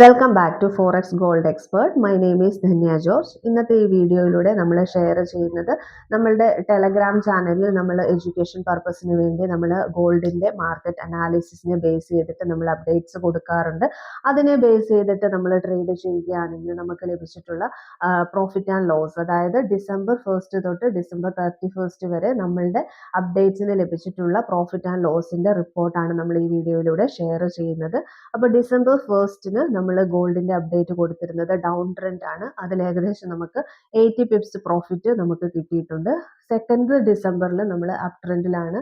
Welcome back to forex gold expert my name is Dhanya George ഇന്നത്തെ ഈ വീഡിയോയിലൂടെ നമ്മൾ ഷെയർ ചെയ്യുന്നത് നമ്മളുടെ ടെലഗ്രാം ചാനലിൽ നമ്മൾ എഡ്യൂക്കേഷൻ പർപ്പസിന് വേണ്ടി നമ്മൾ ഗോൾഡിന്റെ മാർക്കറ്റ് അനാലിസിസിനെ ബേസ് ചെയ്തിട്ട് നമ്മൾ അപ്ഡേറ്റ്സ് കൊടുക്കാറുണ്ട്. അതിനെ ബേസ് ചെയ്തിട്ട് നമ്മൾ ട്രേഡ് ചെയ്യുകയാണെങ്കിൽ നമുക്ക് ലഭിച്ചിട്ടുള്ള പ്രോഫിറ്റ് ആൻഡ് ലോസ് അതായത് ഡിസംബർ ഫസ്റ്റ് തൊട്ട് ഡിസംബർ തേർട്ടി ഫസ്റ്റ് വരെ നമ്മളുടെ അപ്ഡേറ്റ്സിന് ലഭിച്ചിട്ടുള്ള പ്രോഫിറ്റ് ആൻഡ് ലോസിന്റെ റിപ്പോർട്ടാണ് നമ്മൾ ഈ വീഡിയോയിലൂടെ ഷെയർ ചെയ്യുന്നത്. അപ്പോൾ ഡിസംബർ ഫസ്റ്റിന് നമ്മൾ ഗോൾഡിന്റെ അപ്ഡേറ്റ് കൊടുത്തിരുന്നത് ഡൗൺ ട്രെൻഡ് ആണ്. അതിൽ ഏകദേശം നമുക്ക് എയ്റ്റി പിപ്സ് പ്രോഫിറ്റ് നമുക്ക് കിട്ടിയിട്ടുണ്ട്. സെക്കൻഡ് ഡിസംബറിൽ നമ്മൾ അപ് ട്രെൻഡിലാണ്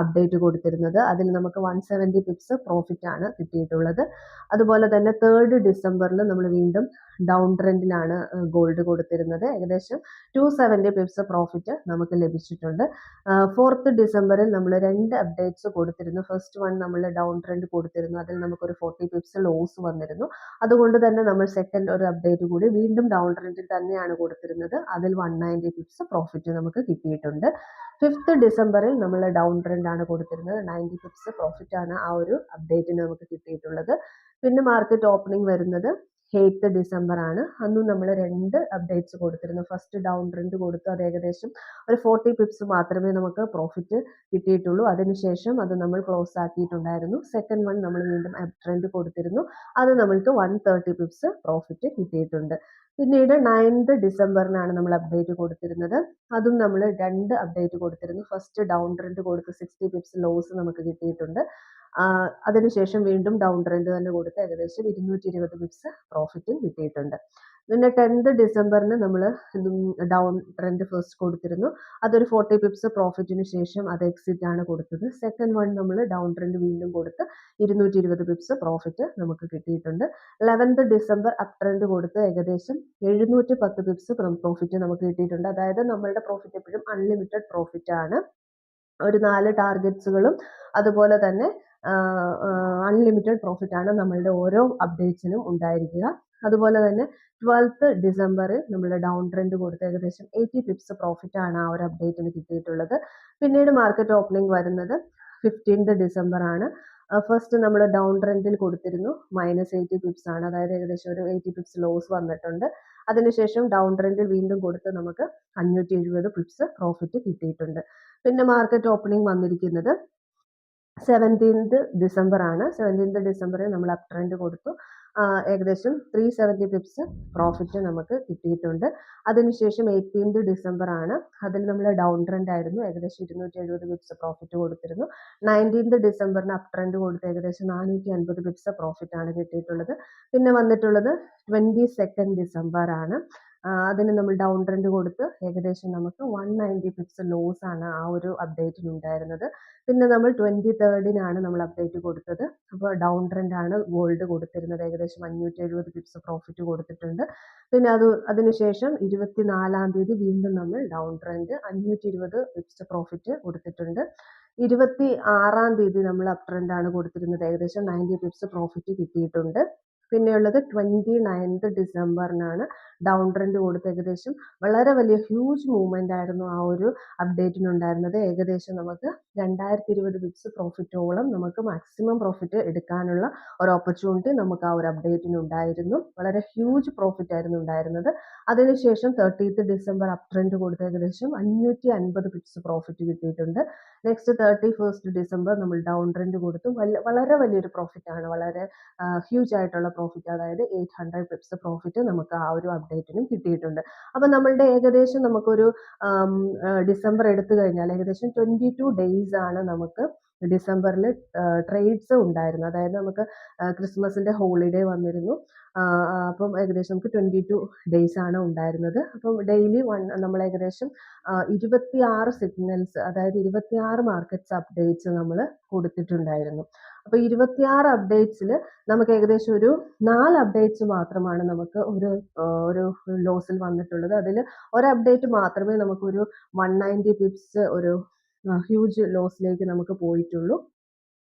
അപ്ഡേറ്റ് കൊടുത്തിരുന്നത്. അതിൽ നമുക്ക് വൺ സെവന്റി പിപ്സ് പ്രോഫിറ്റ് ആണ് കിട്ടിയിട്ടുള്ളത്. അതുപോലെ തന്നെ തേർഡ് ഡിസംബറിൽ നമ്മൾ വീണ്ടും ഡൗൺ ട്രെൻഡിലാണ് ഗോൾഡ് കൊടുത്തിരുന്നത്. ഏകദേശം ടു സെവന്റി പിപ്സ് പ്രോഫിറ്റ് നമുക്ക് ലഭിച്ചിട്ടുണ്ട്. ഫോർത്ത് ഡിസംബറിൽ നമ്മൾ രണ്ട് അപ്ഡേറ്റ്സ് കൊടുത്തിരുന്നു. ഫസ്റ്റ് വൺ നമ്മൾ ഡൗൺ ട്രെൻഡ് കൊടുത്തിരുന്നു. അതിൽ നമുക്കൊരു ഫോർട്ടി പിപ്സ് ലോസ് വന്നിരുന്നു. അതുകൊണ്ട് തന്നെ നമ്മൾ സെക്കൻഡ് ഒരു അപ്ഡേറ്റ് കൂടി വീണ്ടും ഡൗൺ ട്രെൻഡിൽ തന്നെയാണ് കൊടുത്തിരുന്നത്. അതിൽ വൺ നയന്റി പിപ്സ് പ്രോഫിറ്റ് നമുക്ക് കിട്ടിയിട്ടുണ്ട്. ഫിഫ്ത്ത് ഡിസംബറിൽ നമ്മൾ ഡൗൺ ട്രെൻഡ് ആണ് കൊടുത്തിരുന്നത്. നയന്റി പിപ്സ് പ്രോഫിറ്റ് ആണ് ആ ഒരു അപ്ഡേറ്റിന് നമുക്ക് കിട്ടിയിട്ടുള്ളത്. പിന്നെ മാർക്കറ്റ് ഓപ്പണിംഗ് വരുന്നത് എയ്ത്ത് ഡിസംബർ ആണ്. അന്നും നമ്മൾ രണ്ട് അപ്ഡേറ്റ്സ് കൊടുത്തിരുന്നു. ഫസ്റ്റ് ഡൗൺ ട്രെൻഡ് കൊടുത്തു. അത് ഏകദേശം ഒരു ഫോർട്ടി പിപ്സ് മാത്രമേ നമുക്ക് പ്രോഫിറ്റ് കിട്ടിയിട്ടുള്ളൂ. അതിനുശേഷം അത് നമ്മൾ ക്ലോസ് ആക്കിയിട്ടുണ്ടായിരുന്നു. സെക്കൻഡ് വൺ നമ്മൾ വീണ്ടും അപ് ട്രെൻഡ് കൊടുത്തിരുന്നു. അത് നമ്മൾക്ക് വൺ തേർട്ടി പിപ്സ് പ്രോഫിറ്റ് കിട്ടിയിട്ടുണ്ട്. പിന്നീട് നയൻത് ഡിസംബറിനാണ് നമ്മൾ അപ്ഡേറ്റ് കൊടുത്തിരുന്നത്. അതും നമ്മൾ രണ്ട് അപ്ഡേറ്റ് കൊടുത്തിരുന്നു. ഫസ്റ്റ് ഡൗൺ ട്രെൻഡ് കൊടുത്ത് സിക്സ്റ്റി പിപ്സ് ലോസ് നമുക്ക് കിട്ടിയിട്ടുണ്ട്. അതിനുശേഷം വീണ്ടും ഡൗൺ ട്രെൻഡ് തന്നെ കൊടുത്ത് ഏകദേശം ഇരുന്നൂറ്റി ഇരുപത് പിപ്സ് പ്രോഫിറ്റും കിട്ടിയിട്ടുണ്ട്. പിന്നെ ടെൻത്ത് ഡിസംബറിന് നമ്മൾ ഡൗൺ ട്രെൻഡ് ഫസ്റ്റ് കൊടുത്തിരുന്നു. അതൊരു ഫോർട്ടി പിപ്സ് പ്രോഫിറ്റിന് ശേഷം അത് എക്സിറ്റ് ആണ് കൊടുത്തത്. സെക്കൻഡ് വൺ നമ്മൾ ഡൗൺ ട്രെൻഡ് വീണ്ടും കൊടുത്ത് ഇരുന്നൂറ്റി ഇരുപത് പിപ്സ് പ്രോഫിറ്റ് നമുക്ക് കിട്ടിയിട്ടുണ്ട്. ലെവൻത്ത് ഡിസംബർ അപ് ട്രെൻഡ് കൊടുത്ത് ഏകദേശം എഴുന്നൂറ്റി പത്ത് പിപ്സ് പ്രോഫിറ്റ് നമുക്ക് കിട്ടിയിട്ടുണ്ട്. അതായത് നമ്മളുടെ പ്രോഫിറ്റ് എപ്പോഴും അൺലിമിറ്റഡ് പ്രോഫിറ്റ് ആണ്. ഒരു നാല് ടാർഗറ്റ്സുകളും അതുപോലെ തന്നെ അൺലിമിറ്റഡ് പ്രോഫിറ്റ് ആണ് നമ്മളുടെ ഓരോ അപ്ഡേറ്റ്സിനും ഉണ്ടായിരിക്കുക. അതുപോലെ തന്നെ ട്വൽത്ത് ഡിസംബറിൽ നമ്മൾ ഡൗൺ ട്രെൻഡ് കൊടുത്ത് ഏകദേശം എയ്റ്റി പിപ്സ് ആണ് ആ ഒരു അപ്ഡേറ്റിന് കിട്ടിയിട്ടുള്ളത്. പിന്നീട് മാർക്കറ്റ് ഓപ്പണിംഗ് വരുന്നത് ഫിഫ്റ്റീൻത് ഡിസംബർ ആണ്. ഫസ്റ്റ് നമ്മൾ ഡൗൺ ട്രെൻഡിൽ കൊടുത്തിരുന്നു മൈനസ് എയ്റ്റി പിപ്സ് ആണ്. അതായത് ഏകദേശം ഒരു എയ്റ്റി പിപ്സ് ലോസ് വന്നിട്ടുണ്ട്. അതിനുശേഷം ഡൗൺ ട്രെൻഡിൽ വീണ്ടും കൊടുത്ത് നമുക്ക് അഞ്ഞൂറ്റി എഴുപത് പിപ്സ് പ്രോഫിറ്റ് കിട്ടിയിട്ടുണ്ട്. പിന്നെ മാർക്കറ്റ് ഓപ്പണിംഗ് വന്നിരിക്കുന്നത് സെവന്റീൻത് ഡിസംബർ ആണ്. സെവന്റീൻത് ഡിസംബറിൽ നമ്മൾ അപ് ട്രെൻഡ് കൊടുത്തു ഏകദേശം ത്രീ സെവന്റി പിപ്സ് പ്രോഫിറ്റ് നമുക്ക് കിട്ടിയിട്ടുണ്ട്. അതിനുശേഷം എയ്റ്റീൻത് ഡിസംബർ ആണ്. അതിൽ നമ്മൾ ഡൗൺ ട്രെൻഡ് ആയിരുന്നു. ഏകദേശം ഇരുന്നൂറ്റി എഴുപത് പിപ്സ് പ്രോഫിറ്റ് കൊടുത്തിരുന്നു. നയന്റീൻത് ഡിസംബറിന് അപ് ട്രെൻഡ് കൊടുത്ത് ഏകദേശം നാനൂറ്റി അൻപത് പിപ്സ് പ്രോഫിറ്റ് ആണ് കിട്ടിയിട്ടുള്ളത്. പിന്നെ വന്നിട്ടുള്ളത് ട്വന്റി സെക്കൻഡ് ഡിസംബർ ആണ്. അതിന് നമ്മൾ ഡൗൺ ട്രെൻഡ് കൊടുത്ത് ഏകദേശം നമുക്ക് വൺ നയന്റി പിപ്സ് ലോസ് ആണ് ആ ഒരു അപ്ഡേറ്റിന് ഉണ്ടായിരുന്നത്. പിന്നെ നമ്മൾ ട്വന്റി തേർഡിനാണ് നമ്മൾ അപ്ഡേറ്റ് കൊടുത്തത്. അപ്പോൾ ഡൗൺ ട്രെൻഡ് ആണ് ഗോൾഡ് കൊടുത്തിരുന്നത്. ഏകദേശം അഞ്ഞൂറ്റി എഴുപത് പിപ്സ് പ്രോഫിറ്റ് കൊടുത്തിട്ടുണ്ട്. പിന്നെ അത് അതിനുശേഷം ഇരുപത്തി നാലാം തീയതി വീണ്ടും നമ്മൾ ഡൗൺ ട്രെൻഡ് അഞ്ഞൂറ്റി ഇരുപത് പിപ്സ് പ്രോഫിറ്റ് കൊടുത്തിട്ടുണ്ട്. ഇരുപത്തി ആറാം തീയതി നമ്മൾ അപ് ട്രെൻഡ് ആണ് കൊടുത്തിരുന്നത്. ഏകദേശം നയന്റി പിപ്സ് പ്രോഫിറ്റ് കിട്ടിയിട്ടുണ്ട്. പിന്നെയുള്ളത് ട്വന്റി നയൻത് ഡിസംബറിനാണ് ഡൗൺ ട്രെൻഡ് കൊടുത്ത് ഏകദേശം വളരെ വലിയ ഹ്യൂജ് മൂവ്മെന്റ് ആയിരുന്നു ആ ഒരു അപ്ഡേറ്റിനുണ്ടായിരുന്നത് ഏകദേശം നമുക്ക് രണ്ടായിരത്തി ഇരുപത് ബിറ്റ്സ് പ്രോഫിറ്റോളം നമുക്ക് മാക്സിമം പ്രോഫിറ്റ് എടുക്കാനുള്ള ഒരു ഓപ്പർച്യൂണിറ്റി നമുക്ക് ആ ഒരു അപ്ഡേറ്റിന് ഉണ്ടായിരുന്നു. വളരെ ഹ്യൂജ് പ്രോഫിറ്റ് ആയിരുന്നു ഉണ്ടായിരുന്നത്. അതിനുശേഷം തേർട്ടീത്ത് ഡിസംബർ അപ് ട്രെൻഡ് കൊടുത്ത ഏകദേശം അഞ്ഞൂറ്റി അൻപത് ബിറ്റ്സ് പ്രോഫിറ്റ് കിട്ടിയിട്ടുണ്ട്. നെക്സ്റ്റ് തേർട്ടി ഫസ്റ്റ് ഡിസംബർ നമ്മൾ ഡൗൺ ട്രെൻഡ് കൊടുത്തു. വളരെ വലിയൊരു പ്രോഫിറ്റ് ആണ്. വളരെ ഹ്യൂജ് ആയിട്ടുള്ള പ്രോഫിറ്റ് അതായത് എയ്റ്റ് ഹൺഡ്രഡ് പിപ്സ് പ്രോഫിറ്റ് നമുക്ക് ആ ഒരു അപ്ഡേറ്റിനും കിട്ടിയിട്ടുണ്ട്. അപ്പം നമ്മളുടെ ഏകദേശം നമുക്കൊരു ഡിസംബർ എടുത്തു കഴിഞ്ഞാൽ ഏകദേശം ട്വന്റി ടു ഡേയ്സ് ആണ് നമുക്ക് ഡിസംബറിൽ ട്രേഡ്സ് ഉണ്ടായിരുന്നു അതായത് നമുക്ക് ക്രിസ്മസിന്റെ ഹോളിഡേ വന്നിരുന്നു. അപ്പം ഏകദേശം നമുക്ക് ട്വന്റി ടു ഡേയ്സ് ആണ് ഉണ്ടായിരുന്നത്. അപ്പം ഡെയിലി വൺ നമ്മൾ ഏകദേശം ഇരുപത്തി ആറ് സിഗ്നൽസ് അതായത് ഇരുപത്തി ആറ് മാർക്കറ്റ്സ് അപ്ഡേറ്റ്സ് നമ്മൾ കൊടുത്തിട്ടുണ്ടായിരുന്നു. അപ്പോൾ ഇരുപത്തിയാറ് അപ്ഡേറ്റ്സിൽ നമുക്ക് ഏകദേശം ഒരു നാല് അപ്ഡേറ്റ്സ് മാത്രമാണ് നമുക്ക് ഒരു ഒരു ലോസിൽ വന്നിട്ടുള്ളത്. അതിൽ ഒരു അപ്ഡേറ്റ് മാത്രമേ നമുക്കൊരു വൺ നയന്റി പിപ്സ് ഒരു ഹ്യൂജ് ലോസിലേക്ക് നമുക്ക് പോയിട്ടുള്ളൂ.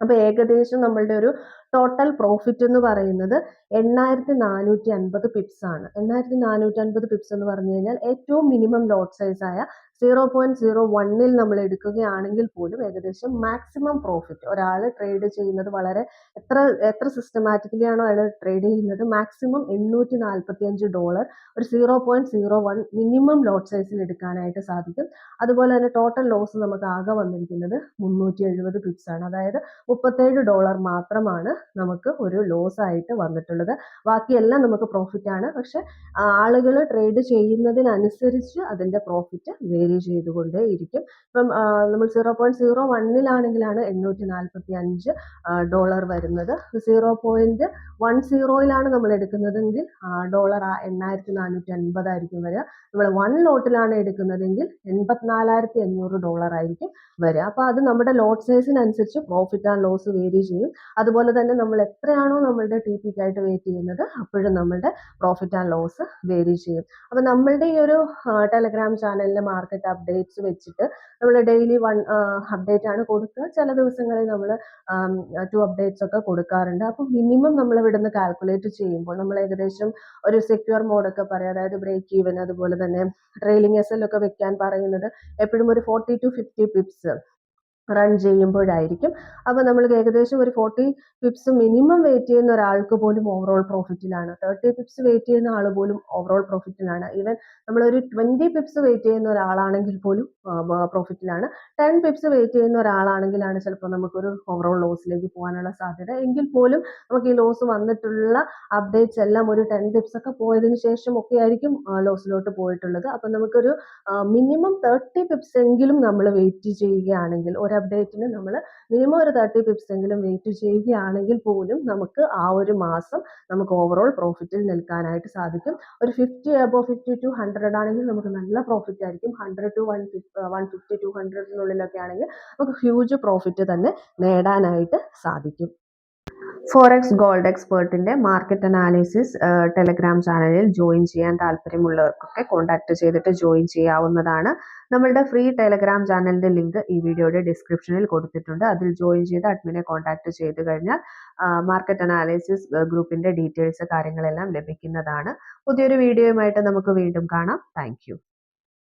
അപ്പോൾ ഏകദേശം നമ്മളുടെ ഒരു ടോട്ടൽ പ്രോഫിറ്റ് എന്ന് പറയുന്നത് എണ്ണായിരത്തി നാനൂറ്റി അൻപത് പിപ്സ് ആണ്. എണ്ണായിരത്തി നാനൂറ്റി അൻപത് പിപ്സ് എന്ന് പറഞ്ഞു കഴിഞ്ഞാൽ ഏറ്റവും മിനിമം ലോട്ട് സൈസ് ആയ സീറോ പോയിന്റ് സീറോ വണ്ണിൽ നമ്മൾ എടുക്കുകയാണെങ്കിൽ പോലും ഏകദേശം മാക്സിമം പ്രോഫിറ്റ് ഒരാൾ ട്രേഡ് ചെയ്യുന്നത് വളരെ എത്ര എത്ര സിസ്റ്റമാറ്റിക്കലി ആണോ അയാൾ ട്രേഡ് ചെയ്യുന്നത് മാക്സിമം എണ്ണൂറ്റി നാൽപ്പത്തി അഞ്ച് ഡോളർ ഒരു zero point zero one minimum lot സൈസിൽ എടുക്കാനായിട്ട് സാധിക്കും. അതുപോലെ തന്നെ ടോട്ടൽ ലോസ് നമുക്ക് ആകെ വന്നിരിക്കുന്നത് മുന്നൂറ്റി എഴുപത് പിപ്സ് ആണ്. അതായത് മുപ്പത്തേഴ് ഡോളർ മാത്രമാണ് നമുക്ക് ഒരു ലോസ് ആയിട്ട് വന്നിട്ടുള്ളത്. ബാക്കിയെല്ലാം നമുക്ക് പ്രോഫിറ്റ് ആണ്. പക്ഷെ ആളുകൾ ട്രേഡ് ചെയ്യുന്നതിനനുസരിച്ച് അതിന്റെ പ്രോഫിറ്റ് വേരി ചെയ്തുകൊണ്ടേ ഇരിക്കും. ഇപ്പം നമ്മൾ സീറോ പോയിന്റ് സീറോ വണ്ണിലാണെങ്കിലാണ് എണ്ണൂറ്റി നാൽപ്പത്തി അഞ്ച് ഡോളർ വരുന്നത്. സീറോ പോയിന്റ് വൺ സീറോയിലാണ് നമ്മൾ എടുക്കുന്നതെങ്കിൽ ഡോളർ എണ്ണായിരത്തി നാനൂറ്റി അൻപതായിരിക്കും വരിക. നമ്മൾ വൺ ലോട്ടിലാണ് എടുക്കുന്നതെങ്കിൽ എൺപത്തിനാലായിരത്തി അഞ്ഞൂറ് ഡോളർ ആയിരിക്കും വരിക. അപ്പോൾ അത് നമ്മുടെ ലോട്ട് സൈസിനനുസരിച്ച് പ്രോഫിറ്റ് ആൻഡ് ലോസ് വേരി ചെയ്യും. അതുപോലെ തന്നെ നമ്മൾ എത്രയാണോ നമ്മളുടെ ടി പിക്കായിട്ട് വെയിറ്റ് ചെയ്യുന്നത് അപ്പോഴും നമ്മളുടെ പ്രോഫിറ്റ് ആൻഡ് ലോസ് വേരി ചെയ്യും. അപ്പോൾ നമ്മളുടെ ഈ ഒരു ടെലഗ്രാം ചാനലിലെ മാർക്കറ്റ് അപ്ഡേറ്റ്സ് വെച്ചിട്ട് നമ്മൾ ഡെയിലി വൺ അപ്ഡേറ്റ് ആണ് കൊടുക്കുക. ചില ദിവസങ്ങളിൽ നമ്മൾ ടു അപ്ഡേറ്റ്സ് ഒക്കെ കൊടുക്കാറുണ്ട്. അപ്പോൾ മിനിമം നമ്മൾ ഇവിടുന്ന് കാൽക്കുലേറ്റ് ചെയ്യുമ്പോൾ നമ്മൾ ഏകദേശം ഒരു സെക്യൂർ മോഡൊക്കെ പറയാം. അതായത് ബ്രേക്ക് ഈവൻ അതുപോലെ തന്നെ ട്രെയിലിംഗ് എസ് എൽ ഒക്കെ വെക്കാൻ പറയുന്നത് എപ്പോഴും ഒരു forty to fifty pips run ചെയ്യുമ്പോഴായിരിക്കും. അപ്പോൾ നമ്മൾ ഏകദേശം ഒരു ഫോർട്ടി പിപ്സ് മിനിമം വെയിറ്റ് ചെയ്യുന്ന ഒരാൾക്ക് പോലും ഓവറോൾ പ്രോഫിറ്റിലാണ് തേർട്ടി പിപ്സ് വെയിറ്റ് ചെയ്യുന്ന ആൾ പോലും ഓവറോൾ പ്രോഫിറ്റിലാണ് ഈവൻ നമ്മളൊരു ട്വന്റി പിപ്സ് വെയിറ്റ് ചെയ്യുന്ന ഒരാളാണെങ്കിൽ പോലും പ്രോഫിറ്റിലാണ് ടെൻ പിപ്സ് വെയിറ്റ് ചെയ്യുന്ന ഒരാളാണെങ്കിലാണ് ചിലപ്പോൾ നമുക്കൊരു ഓവറോൾ ലോസിലേക്ക് പോകാനുള്ള സാധ്യത. എങ്കിൽ പോലും നമുക്ക് ഈ ലോസ് വന്നിട്ടുള്ള അപ്ഡേറ്റ്സ് എല്ലാം ഒരു ടെൻ പിപ്സ് ഒക്കെ പോയതിനു ശേഷം ഒക്കെ ആയിരിക്കും ലോസിലോട്ട് പോയിട്ടുള്ളത്. അപ്പം നമുക്കൊരു മിനിമം തേർട്ടി പിപ്സ് എങ്കിലും നമ്മൾ വെയിറ്റ് ചെയ്യുകയാണെങ്കിൽ ഒരു അപ്ഡേറ്റിന് നമ്മൾ മിനിമം ഒരു തേർട്ടി പിപ്സ് എങ്കിലും വെയിറ്റ് ചെയ്യുകയാണെങ്കിൽ പോലും നമുക്ക് ആ ഒരു മാസം നമുക്ക് ഓവറോൾ പ്രോഫിറ്റിൽ നിൽക്കാനായിട്ട് സാധിക്കും. ഒരു fifty above fifty to hundred ആണെങ്കിൽ നമുക്ക് നല്ല പ്രോഫിറ്റ് ആയിരിക്കും. Hundred to one one fifty to ഹൺഡ്രഡിനുള്ളിലൊക്കെ ആണെങ്കിൽ നമുക്ക് ഹ്യൂജ് പ്രോഫിറ്റ് തന്നെ നേടാനായിട്ട് സാധിക്കും. ഫോറക്സ് ഗോൾഡ് എക്സ്പേർട്ടിന്റെ മാർക്കറ്റ് അനാലിസിസ് ടെലഗ്രാം ചാനലിൽ ജോയിൻ ചെയ്യാൻ താല്പര്യമുള്ളവർക്കൊക്കെ കോൺടാക്ട് ചെയ്തിട്ട് ജോയിൻ ചെയ്യാവുന്നതാണ്. നമ്മളുടെ ഫ്രീ ടെലഗ്രാം ചാനലിന്റെ ലിങ്ക് ഈ വീഡിയോയുടെ ഡിസ്ക്രിപ്ഷനിൽ കൊടുത്തിട്ടുണ്ട്. അതിൽ ജോയിൻ ചെയ്ത് അഡ്മിനെ കോൺടാക്ട് ചെയ്ത് കഴിഞ്ഞാൽ മാർക്കറ്റ് അനാലിസിസ് ഗ്രൂപ്പിന്റെ ഡീറ്റെയിൽസ് കാര്യങ്ങളെല്ലാം ലഭിക്കുന്നതാണ്. പുതിയൊരു വീഡിയോയുമായിട്ട് നമുക്ക് വീണ്ടും കാണാം. താങ്ക്